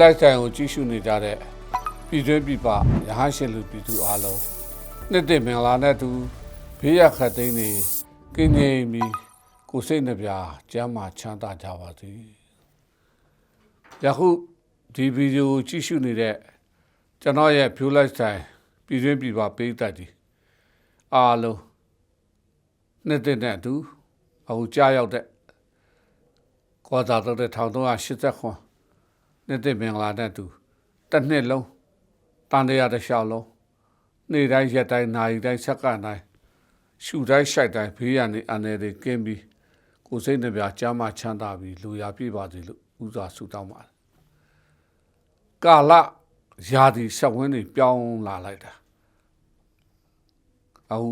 လိုက်ဆိုင်ကိုကြည့်ရှုနေကြတဲ့ပြည်တွင်းပြည်ပရဟန်းရှင်လူပြည်သူအားလုံးနှစ်သိမ့်မင်္ဂလာနဲ့တူဘေးရခတ်သိမ်းနေကင်းငြိမ်ပြီးကိုယ်စိတ်နှပြကျမ်းမာချမ်းသာကြပါစေယခုဒီဗီဒီယိုကိုကြည့်ရှုနေတဲ့ကျွန်တော်ရဲ့ view lifestyle ပြည်တွင်းပြည်ပပေးတတ်ဒီအားလုံးနှစ်သိမ့်နဲ့အတူအခုကြားရောက်တဲ့ကောသာတော့တဲ့1380ခွ န်နှစ်သိမ့်မင်္ဂလာနဲ့အတူတစ်နှစ်လုံးတန်တရားတစ်လျှောက်လုံးနေ့တိုင်းရက်တိုင်းနာရီတိုင်းစက္ကန့်တိုင်းရှူတိုင်းရှိုက်တိုင်းဘေးရန်နေအနေတွေကင်းပြီးကိုယ်စိတ်နှပြကျမ်းမာချမ်းသာပြီးလူရပြည့်ပါစေလို့ဥစွာဆုတောင်းပါတယ်ကာလရာသီဆက်ဝင်းတွေပြောင်းလာလိုက်တာအခု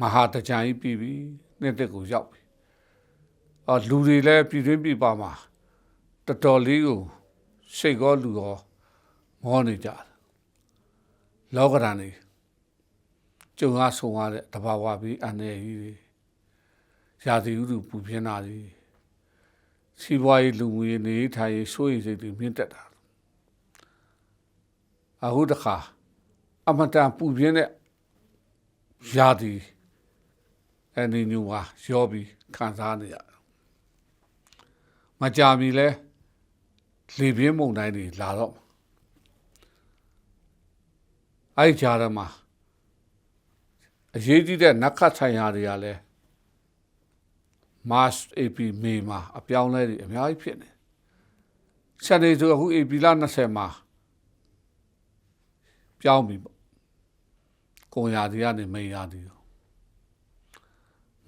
မဟာတကြံကြီးပြီးပြီနှစ်သက်ကိုရောက်ပြီအော်လူတွေလည်းပြည်တွင်းပြည်ပမှာ တော်တော်လေးကိုစိတ်ကောလူရောမောနေကြတယ်လောကဓာတ်နေကျုံအားဆုံရတဲ့တဘာဝပြီးအနေကြီးတွေရာသီဥတုပူပြင်းတာတွေစီးပွားရေးလူမှုရေးနေထိုင်ရေးစိုးရိမ်စိတ်တွေမြင့်တက်တာအခုတခါအမတန်ပူပြင်းတဲ့ရာသီအနေညူဟာရောပြီးခံစားနေရတယ်မကြာမီလဲ လေပြင်းမုန်တိုင်းတွေလာတော့အဲ့ဒီကြားထဲမှာအရေးကြီးတဲ့နက္ခတ်ဆိုင်ရာတွေကလည်း Mars AP မေမှာအပြောင်းလဲတွေအများကြီးဖြစ်နေစနေဆိုအခု AP လ20မှာပြောင်းပြီပေါ့ကုံရာဒီကနေမေရာဒီ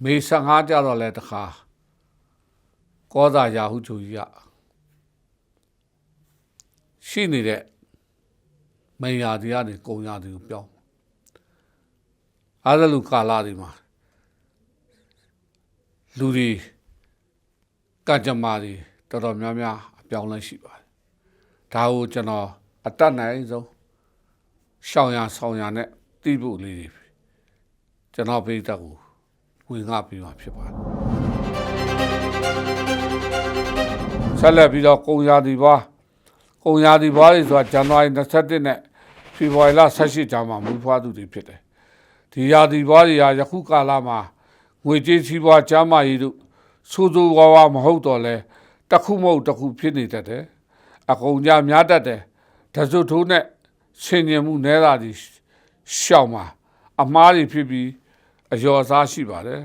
မေ15ကြတော့လဲတခါကောသာယာဟုချူကြီးက ရှိနေတဲ့မေယာဒီကနေကုံရာဒီကိုပြောင်းအားသလူကာလာဒီမှာလူတွေကကြမ္မာတွေတော်တော်များများအပြောင်းလဲရှိပါတယ်ဒါကိုကျွန်တော်အတတ်နိုင်ဆုံးရှောင်ရဆောင်ရနဲ့တိဖို့လေးတွေကျွန်တော်ပြတဲ့ကိုဝင်ငါပြီးမှဖြစ်ပါတယ်ဆက်လက်ပြီးတော့ကုံရာဒီပွား ကုံရာဒီပွားတွေဆိုတာဇန်နဝါရီ21နဲ့ဖေဖော်ဝါရီလ18ကြာမှာမူဖွားသူတွေဖြစ်တယ်ဒီရာဒီပွားတွေဟာယခုကာလမှာငွေကြေးစီးပွားကျမ်းမာရေးတို့ဆိုးဆိုးဝါးဝါမဟုတ်တော့လဲတစ်ခုမဟုတ်တစ်ခုဖြစ်နေတတ်တယ်အကုန်ကြများတတ်တယ်တစွတ်ထိုးနဲ့ဆင်ញင်မှုနဲတာဒီရှောက်မှာအမားတွေဖြစ်ပြီးအယော်စားရှိပါတယ်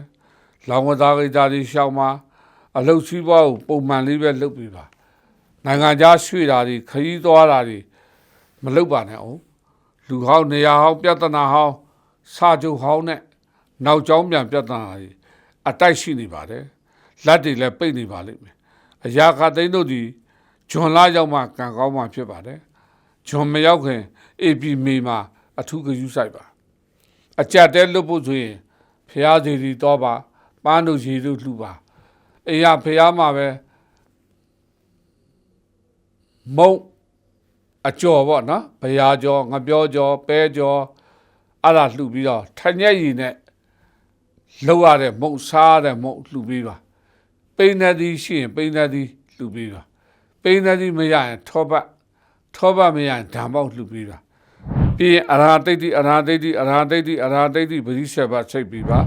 လောင်ဝသားကိစ္စတွေရှောက်မှာအလုတ်စည်းပွားကိုပုံမှန်လေးပဲလုပ်ပြပါ နိုင်ငံခြားရွှေ့တာတွေခရီးသွားတာတွေမလုပ်ပါနဲ့အောင်လူဟောင်းနေရာဟောင်းပြဿနာဟောင်းစာချုပ်ဟောင်းနဲ့နောက်ကျောင်းပြန်ပြဿနာတွေအတိုက်ရှိနေပါတယ်လက်တွေလည်းပိတ်နေပါလိမ့်မယ်အရာခသိန်းတို့ဒီဂျွန်လာရောက်မှကံကောင်းမှဖြစ်ပါတယ်ဂျွန်မရောက်ခင်အေပီမေမှာအထူးဂရုစိုက်ပါအကြက်တဲလွတ်ဖို့ဆိုရင်ဖျားစီတီတော့ပါပန်းတို့ရေတို့လှူပါအေးရဖျားမှာပဲ မုံအကျော်ပေါ့နော်ဘရာကျော်ငပြောကျော်ပဲကျော်အဲ့ဒါလှူပြီးတော့ထညက်ရည်နဲ့လောက်ရတဲ့မုံစားတဲ့မုံလှူပြီးပါပိန်းသက်သည်ရှိရင်ပိန်းသက်သည်လှူပြီးပါပိန်းသက်သည်မရရင်ထောပတ်ထောပတ်မရရင်ဓာမောက်လှူပြီးပါပြီးရင်အရာတိတ်တိအရာတိတ်တိအရာတိတ်တိအရာတိတ်တိပရိစ္ဆေဘချိတ်ပြီးပါ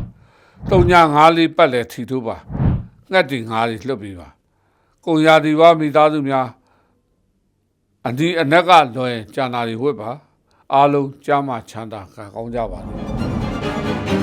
တုံညာငါးလေးပတ်လေထီထိုးပါငှက်တင်ငါးလေးလှုပ်ပြီးပါကုံရာဒီဝမိသားစုများ အဒီအနက်ကလွယ်ကြံတာတွေဝတ်ပါအားလုံးကြားမှချမ်းသာကောင်းကြပါစေ